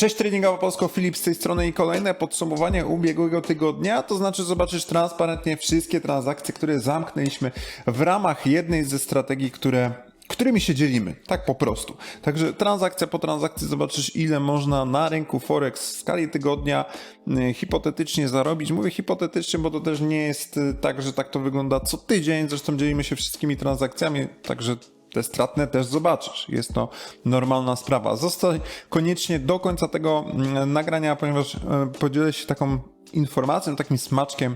Cześć Tradingowa Polsko, Filip z tej strony i kolejne podsumowanie ubiegłego tygodnia, to znaczy zobaczysz transparentnie wszystkie transakcje, które zamknęliśmy w ramach jednej ze strategii, które którymi się dzielimy, tak po prostu. Także transakcja po transakcji zobaczysz, ile można na rynku Forex w skali tygodnia y, hipotetycznie zarobić. Mówię hipotetycznie, bo to też nie jest y, tak, że tak to wygląda co tydzień. Zresztą dzielimy się wszystkimi transakcjami, także te stratne też zobaczysz. Jest to normalna sprawa. Zostań koniecznie do końca tego mm, nagrania, ponieważ e, podzielę się taką informacją, takim smaczkiem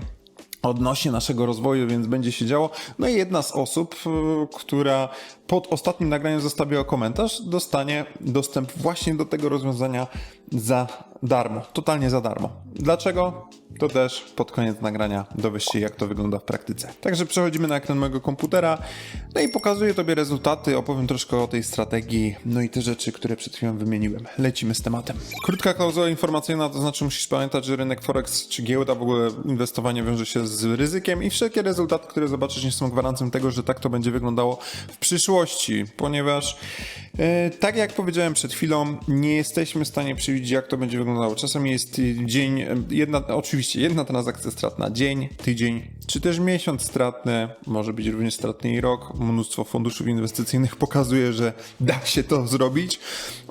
odnośnie naszego rozwoju, więc będzie się działo. No i jedna z osób, y, która pod ostatnim nagraniem zostawiła komentarz, dostanie dostęp właśnie do tego rozwiązania za darmo, totalnie za darmo. Dlaczego? To też pod koniec nagrania dowiesz się, jak to wygląda w praktyce. Także przechodzimy na ekran mojego komputera, no i pokazuję Tobie rezultaty, opowiem troszkę o tej strategii, no i te rzeczy, które przed chwilą wymieniłem. Lecimy z tematem. Krótka klauzula informacyjna, to znaczy musisz pamiętać, że rynek Forex czy giełda, w ogóle inwestowanie wiąże się z ryzykiem i wszelkie rezultaty, które zobaczysz, nie są gwarancją tego, że tak to będzie wyglądało w przyszłości, ponieważ e, tak jak powiedziałem przed chwilą, nie jesteśmy w stanie przewidzieć, jak to będzie wyglądało. Czasami jest dzień, e, jedna, oczywiście jedna transakcja stratna, dzień, tydzień, czy też miesiąc stratny, może być również stratny i rok. Mnóstwo funduszów inwestycyjnych pokazuje, że da się to zrobić.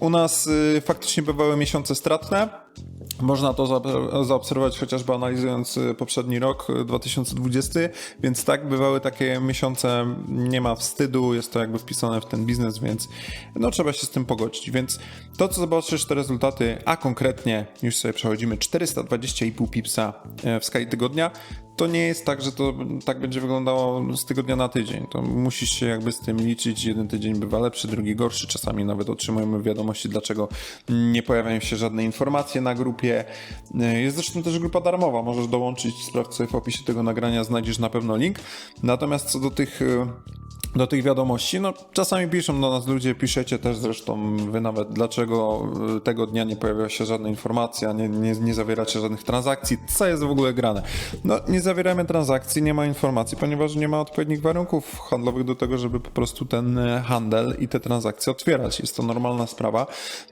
U nas y, faktycznie bywały miesiące stratne. Można to za- zaobserwować chociażby analizując y, poprzedni rok, y, 2020, więc tak, bywały takie miesiące, nie ma wstydu, jest to jakby wpisane w ten biznes, więc no trzeba się z tym pogodzić. Więc to, co zobaczysz, te rezultaty, a konkretnie już sobie przechodzimy 420,5 pipsa e, w skali tygodnia, to nie jest tak, że to tak będzie wyglądało z tygodnia na tydzień. To musisz się jakby z tym liczyć. Jeden tydzień bywa lepszy, drugi gorszy. Czasami nawet otrzymujemy wiadomości, dlaczego nie pojawiają się żadne informacje na grupie. Jest zresztą też grupa darmowa. Możesz dołączyć, sprawdź sobie w opisie tego nagrania, znajdziesz na pewno link. Natomiast co do tych e, do tych wiadomości. No, czasami piszą do nas ludzie, piszecie też zresztą wy nawet, dlaczego y, tego dnia nie pojawiła się żadna informacja, nie, nie, nie zawieracie żadnych transakcji, co jest w ogóle grane. No, nie zawieramy transakcji, nie ma informacji, ponieważ nie ma odpowiednich warunków handlowych do tego, żeby po prostu ten y, handel i te transakcje otwierać. Jest to normalna sprawa.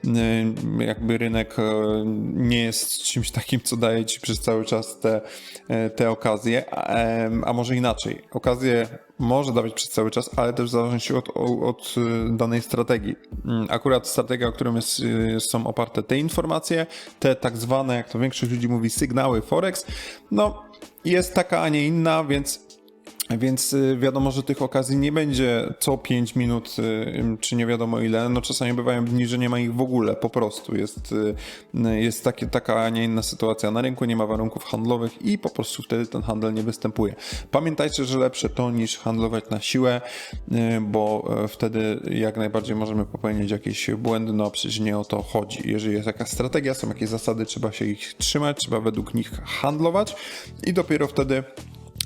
Y, Jakby rynek nie jest czymś takim, co daje ci przez cały czas te, te okazje, a może inaczej. Okazje może dawać przez cały czas, ale też w zależności od, od y, danej strategii. Mm, Akurat strategia, o którą jest, y, są oparte te informacje, te tak zwane, jak to większość ludzi mówi, sygnały Forex, no jest taka, a nie inna, więc więc y, wiadomo, że tych okazji nie będzie co 5 minut, y, czy nie wiadomo ile. No czasami bywają dni, że nie ma ich w ogóle, po prostu. Jest, y, jest takie, taka, a nie inna sytuacja na rynku, nie ma warunków handlowych i po prostu wtedy ten handel nie występuje. Pamiętajcie, że lepsze to niż handlować na siłę, bo e, wtedy jak najbardziej możemy popełnić jakieś błędy, no przecież nie o to chodzi. Jeżeli jest jakaś strategia, są jakieś zasady, trzeba się ich trzymać, trzeba według nich handlować i dopiero wtedy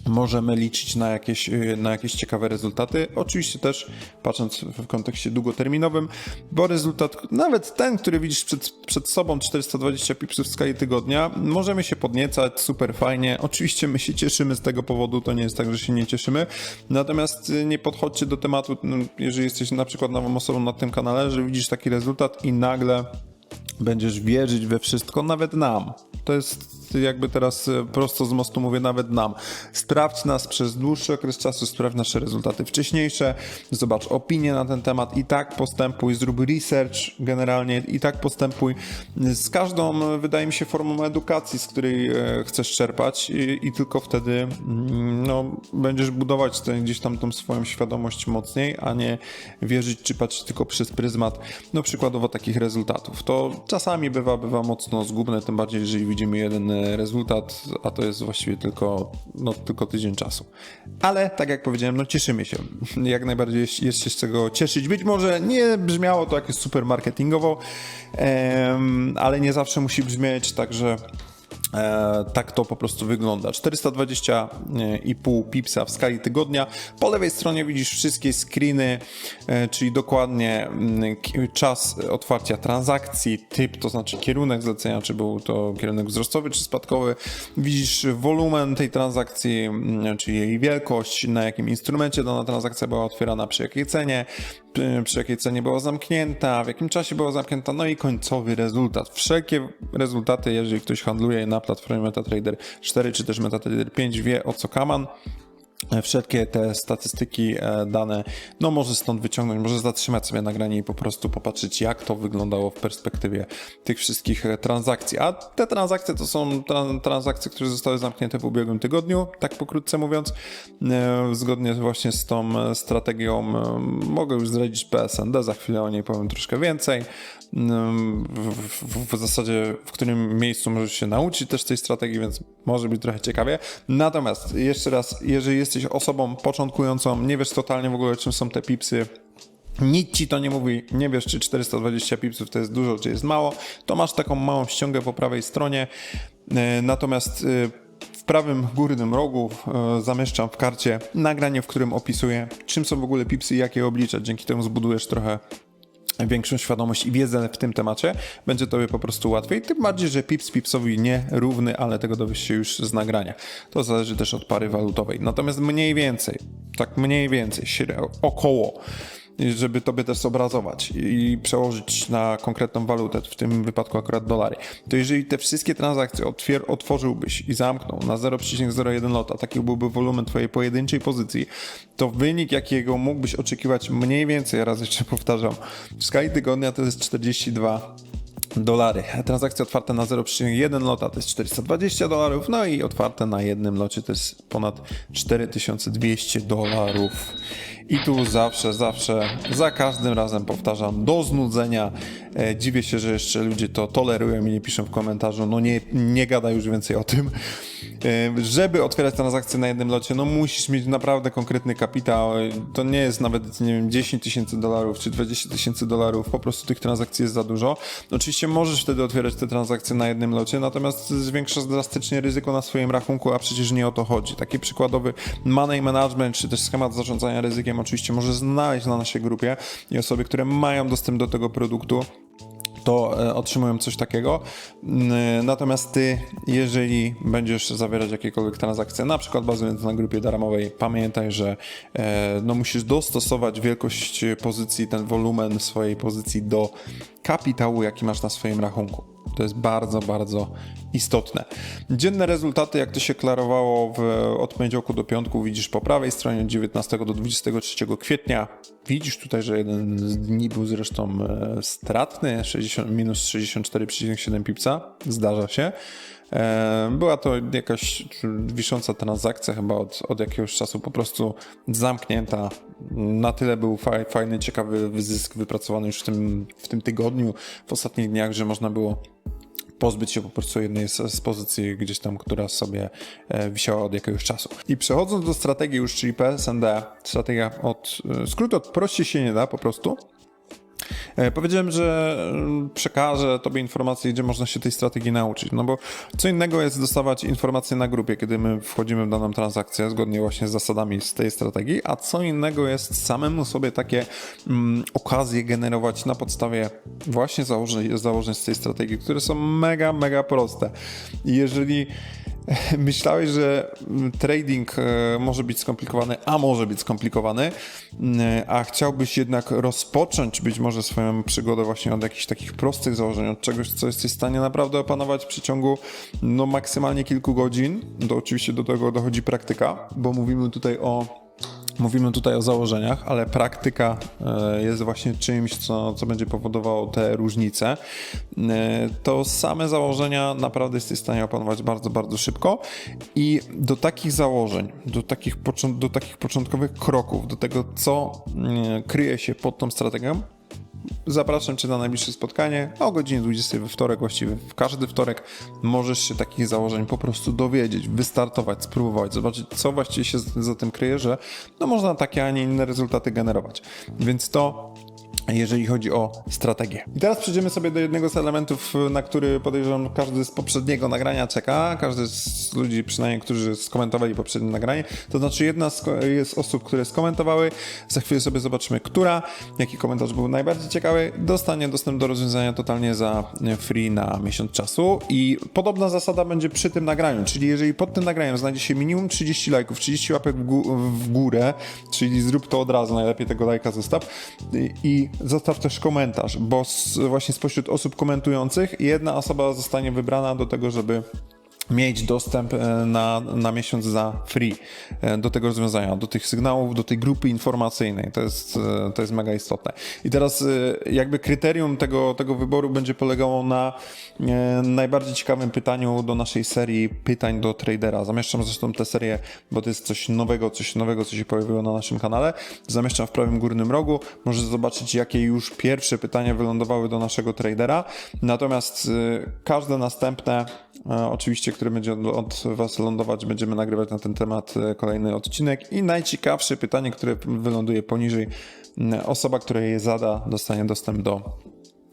możemy liczyć na jakieś, y, na jakieś ciekawe rezultaty. Oczywiście też patrząc w kontekście długoterminowym, bo rezultat, nawet ten, który widzisz przed, przed sobą, 420 pipsów w skali tygodnia, możemy się podniecać, super fajnie. Oczywiście my się cieszymy z tego powodu, to nie jest tak, że się nie cieszymy. Natomiast y, nie podchodźcie do tematu, no, jeżeli jesteś na przykład nową osobą na tym kanale, że widzisz taki rezultat i nagle będziesz wierzyć we wszystko, nawet nam. To jest jakby teraz e, prosto z mostu mówię, nawet nam. Sprawdź nas przez dłuższy okres czasu, sprawdź nasze rezultaty wcześniejsze, zobacz opinie na ten temat i tak postępuj, zrób research generalnie i tak postępuj. Z każdą, wydaje mi się, formą edukacji, z której e, chcesz czerpać i, i tylko wtedy mm, no, będziesz budować tę, gdzieś tam tą swoją świadomość mocniej, a nie wierzyć czy patrzeć tylko przez pryzmat, no przykładowo takich rezultatów. To czasami bywa, bywa mocno zgubne, tym bardziej, jeżeli widzimy jeden e, rezultat, a to jest właściwie tylko, no, tylko tydzień czasu. Ale tak jak powiedziałem, no cieszymy się. Jak najbardziej jest, jest się z czego cieszyć. Być może nie brzmiało to jakieś super marketingowo, em, ale nie zawsze musi brzmieć, także tak to po prostu wygląda. 420,5 pipsa w skali tygodnia. Po lewej stronie widzisz wszystkie screeny, e, czyli dokładnie mm, czas otwarcia transakcji, typ, to znaczy kierunek zlecenia, czy był to kierunek wzrostowy, czy spadkowy. Widzisz wolumen tej transakcji, mm, czyli jej wielkość, na jakim instrumencie dana transakcja była otwierana, przy jakiej cenie. Przy, przy jakiej cenie była zamknięta, w jakim czasie była zamknięta, no i końcowy rezultat. Wszelkie rezultaty, jeżeli ktoś handluje na platformie MetaTrader 4 czy też MetaTrader 5, wie o co kaman. Wszystkie te statystyki, e, dane, no może stąd wyciągnąć, może zatrzymać sobie nagranie i po prostu popatrzeć, jak to wyglądało w perspektywie tych wszystkich e, transakcji. A te transakcje to są tra- transakcje, które zostały zamknięte w ubiegłym tygodniu, tak pokrótce mówiąc. E, Zgodnie właśnie z tą e, strategią e, mogę już zdradzić PSND, za chwilę o niej powiem troszkę więcej. W, w, w zasadzie, w którym miejscu możesz się nauczyć też tej strategii, więc może być trochę ciekawie. Natomiast jeszcze raz, jeżeli jesteś osobą początkującą, nie wiesz totalnie w ogóle czym są te pipsy, nic ci to nie mówi, nie wiesz czy 420 pipsów to jest dużo, czy jest mało, to masz taką małą ściągę po prawej stronie. E, Natomiast e, w prawym górnym rogu e, zamieszczam w karcie nagranie, w którym opisuję czym są w ogóle pipsy i jak je obliczać. Dzięki temu zbudujesz trochę większą świadomość i wiedzę w tym temacie, będzie tobie po prostu łatwiej. Tym bardziej, że pips pipsowi nie równy, ale tego dowiesz się już z nagrania. To zależy też od pary walutowej. Natomiast mniej więcej, tak mniej więcej, około żeby tobie też zobrazować i przełożyć na konkretną walutę, w tym wypadku akurat dolary, to jeżeli te wszystkie transakcje otwier- otworzyłbyś i zamknął na 0,01 lota, taki byłby wolumen twojej pojedynczej pozycji, to wynik, jakiego mógłbyś oczekiwać mniej więcej, raz jeszcze powtarzam, w skali tygodnia to jest 42 dolary. Transakcje otwarte na 0,1 lota to jest 420 dolarów, no i otwarte na jednym locie to jest ponad 4200 dolarów. I tu zawsze, zawsze, za każdym razem powtarzam, do znudzenia. E, dziwię się, że jeszcze ludzie to tolerują i nie piszą w komentarzu, no nie, nie gada już więcej o tym. E, żeby otwierać transakcje na jednym locie, no musisz mieć naprawdę konkretny kapitał. E, To nie jest nawet, nie wiem, 10 tysięcy dolarów czy 20 tysięcy dolarów, po prostu tych transakcji jest za dużo. Oczywiście możesz wtedy otwierać te transakcje na jednym locie, natomiast zwiększasz drastycznie ryzyko na swoim rachunku, a przecież nie o to chodzi. Taki przykładowy money management, czy też schemat zarządzania ryzykiem oczywiście możesz znaleźć na naszej grupie i osoby, które mają dostęp do tego produktu, to e, otrzymują coś takiego. Mm, Natomiast ty, jeżeli będziesz zawierać jakiekolwiek transakcje, na przykład bazując na grupie darmowej, pamiętaj, że e, no, musisz dostosować wielkość pozycji, ten wolumen swojej pozycji do kapitału, jaki masz na swoim rachunku. To jest bardzo, bardzo istotne. Dzienne rezultaty, jak to się klarowało w, od poniedziałku do piątku, widzisz po prawej stronie od 19 do 23 kwietnia. Widzisz tutaj, że jeden z dni był zresztą e, stratny, 60, minus 64,7 pipsa. Zdarza się. E, Była to jakaś wisząca transakcja, chyba od, od jakiegoś czasu po prostu zamknięta. Na tyle był faj, fajny, ciekawy zysk wypracowany już w tym, w tym tygodniu, w ostatnich dniach, że można było pozbyć się po prostu jednej z, z pozycji gdzieś tam, która sobie e, wisiała od jakiegoś czasu. I przechodząc do strategii już, czyli PSND, strategia od, e, skrót od prościej się nie da po prostu. E, Powiedziałem, że mm, przekażę Tobie informacje, gdzie można się tej strategii nauczyć. No bo co innego jest dostawać informacje na grupie, kiedy my wchodzimy w daną transakcję, zgodnie właśnie z zasadami z tej strategii, a co innego jest samemu sobie takie mm, okazje generować na podstawie właśnie założeń, założeń z tej strategii, które są mega, mega proste. I jeżeli myślałeś, że trading e, może być skomplikowany, a może być skomplikowany, mm, a chciałbyś jednak rozpocząć być może swoją przygodę właśnie od jakichś takich prostych założeń, od czegoś, co jesteś w stanie naprawdę opanować w przeciągu no maksymalnie kilku godzin, to oczywiście do tego dochodzi praktyka, bo mówimy tutaj o Mówimy tutaj o założeniach, ale praktyka e, jest właśnie czymś, co, co będzie powodowało te różnice. E, To same założenia naprawdę jesteś w stanie opanować bardzo, bardzo szybko i do takich założeń, do takich, do takich początkowych kroków, do tego, co mm, kryje się pod tą strategią, Zapraszam Cię na najbliższe spotkanie o godzinie 20 we wtorek, właściwie w każdy wtorek możesz się takich założeń po prostu dowiedzieć, wystartować, spróbować, zobaczyć, co właściwie się za tym kryje, że no można takie, a nie inne rezultaty generować. Więc to jeżeli chodzi o strategię. I teraz przejdziemy sobie do jednego z elementów, na który podejrzewam każdy z poprzedniego nagrania czeka, każdy z ludzi przynajmniej, którzy skomentowali poprzednie nagranie, to znaczy jedna z, jest osób, które skomentowały, za chwilę sobie zobaczymy, która, jaki komentarz był najbardziej ciekawy, dostanie dostęp do rozwiązania totalnie za free na miesiąc czasu. I podobna zasada będzie przy tym nagraniu, czyli jeżeli pod tym nagraniem znajdzie się minimum 30 lajków, 30 łapek w, gó- w górę, czyli zrób to od razu, najlepiej tego lajka zostaw. I zostaw też komentarz, bo z, właśnie spośród osób komentujących jedna osoba zostanie wybrana do tego, żeby mieć dostęp e, na, na miesiąc za free e, do tego rozwiązania, do tych sygnałów, do tej grupy informacyjnej. To jest, e, to jest mega istotne. I teraz jakby kryterium tego, tego wyboru będzie polegało na najbardziej ciekawym pytaniu do naszej serii pytań do tradera. Zamieszczam zresztą tę serię, bo to jest coś nowego, coś nowego, co się pojawiło na naszym kanale. Zamieszczam w prawym górnym rogu. Możesz zobaczyć, jakie już pierwsze pytania wylądowały do naszego tradera. Natomiast każde następne, oczywiście, które będzie od, Was lądować, będziemy nagrywać na ten temat e, kolejny odcinek. I najciekawsze pytanie, które wyląduje poniżej, osoba, która je zada, dostanie dostęp do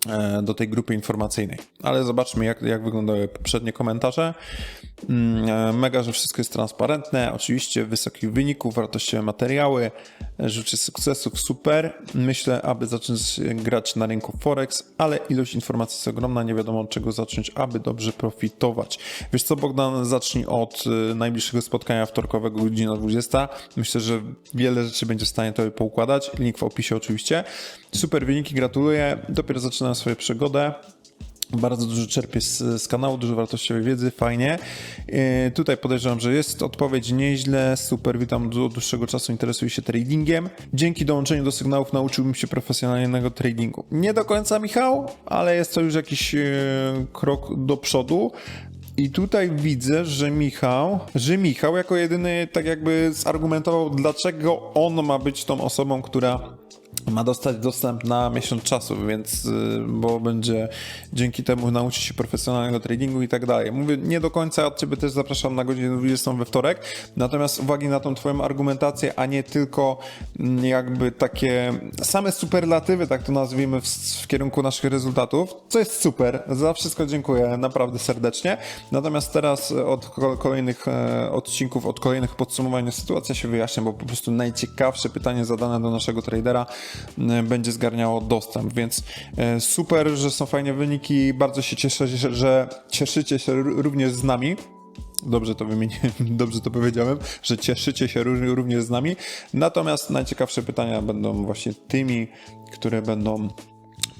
e, do tej grupy informacyjnej. Ale zobaczmy, jak, jak wyglądały poprzednie komentarze. Mm, e, Mega, że wszystko jest transparentne. Oczywiście wysokich wyników, wartościowe materiały, życzę sukcesów, super. Myślę, aby zacząć grać na rynku Forex, ale ilość informacji jest ogromna, nie wiadomo od czego zacząć, aby dobrze profitować. Wiesz co, Bogdan, zacznij od e, najbliższego spotkania wtorkowego, godzina 20. Myślę, że wiele rzeczy będzie w stanie tobie poukładać. Link w opisie oczywiście. Super wyniki, gratuluję. Dopiero zaczynam swoją przygodę. Bardzo dużo czerpię z, z kanału, dużo wartościowej wiedzy, fajnie. Yy, tutaj podejrzewam, że jest odpowiedź nieźle, super, witam, od dłuższego czasu interesuję się tradingiem. Dzięki dołączeniu do sygnałów nauczyłbym się profesjonalnego tradingu. Nie do końca, Michał, ale jest to już jakiś yy, krok do przodu. I tutaj widzę, że Michał, że Michał jako jedyny tak jakby zargumentował, dlaczego on ma być tą osobą, która ma dostać dostęp na miesiąc czasu, więc y, bo będzie dzięki temu nauczy się profesjonalnego tradingu i tak dalej. Mówię, nie do końca od ciebie też zapraszam na godzinę 20 we wtorek, natomiast uwagi na tą twoją argumentację, a nie tylko mm, jakby takie same superlatywy, tak to nazwijmy, w, w kierunku naszych rezultatów, co jest super. Za wszystko dziękuję naprawdę serdecznie. Natomiast teraz od ko- kolejnych e, odcinków, od kolejnych podsumowań sytuacja się wyjaśnia, bo po prostu najciekawsze pytanie zadane do naszego tradera będzie zgarniało dostęp, więc e, super, że są fajne wyniki. Bardzo się cieszę, że- cieszycie się również z nami. Dobrze to wymieniłem, dobrze to powiedziałem, że cieszycie się ró- również z nami. Natomiast najciekawsze pytania będą właśnie tymi, które będą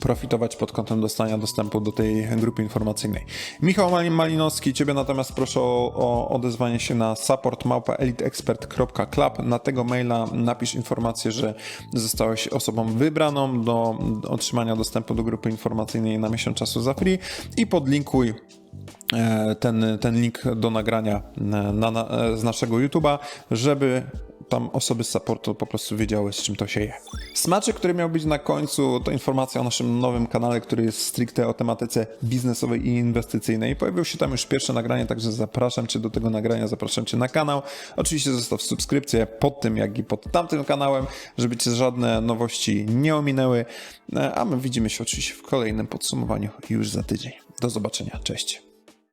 profitować pod kątem dostania dostępu do tej grupy informacyjnej. Michał Malin- Malinowski, Ciebie natomiast proszę o, o odezwanie się na support.eliteexpert.club. Na tego maila napisz informację, że zostałeś osobą wybraną do otrzymania dostępu do grupy informacyjnej na miesiąc czasu za free i podlinkuj e, ten, ten link do nagrania na, na, na, z naszego YouTube'a, żeby tam osoby z supportu po prostu wiedziały, z czym to się je. Smaczek, który miał być na końcu, to informacja o naszym nowym kanale, który jest stricte o tematyce biznesowej i inwestycyjnej. Pojawiło się tam już pierwsze nagranie, także zapraszam Cię do tego nagrania, zapraszam Cię na kanał. Oczywiście zostaw subskrypcję pod tym, jak i pod tamtym kanałem, żeby Cię żadne nowości nie ominęły. E, A my widzimy się oczywiście w kolejnym podsumowaniu już za tydzień. Do zobaczenia, cześć.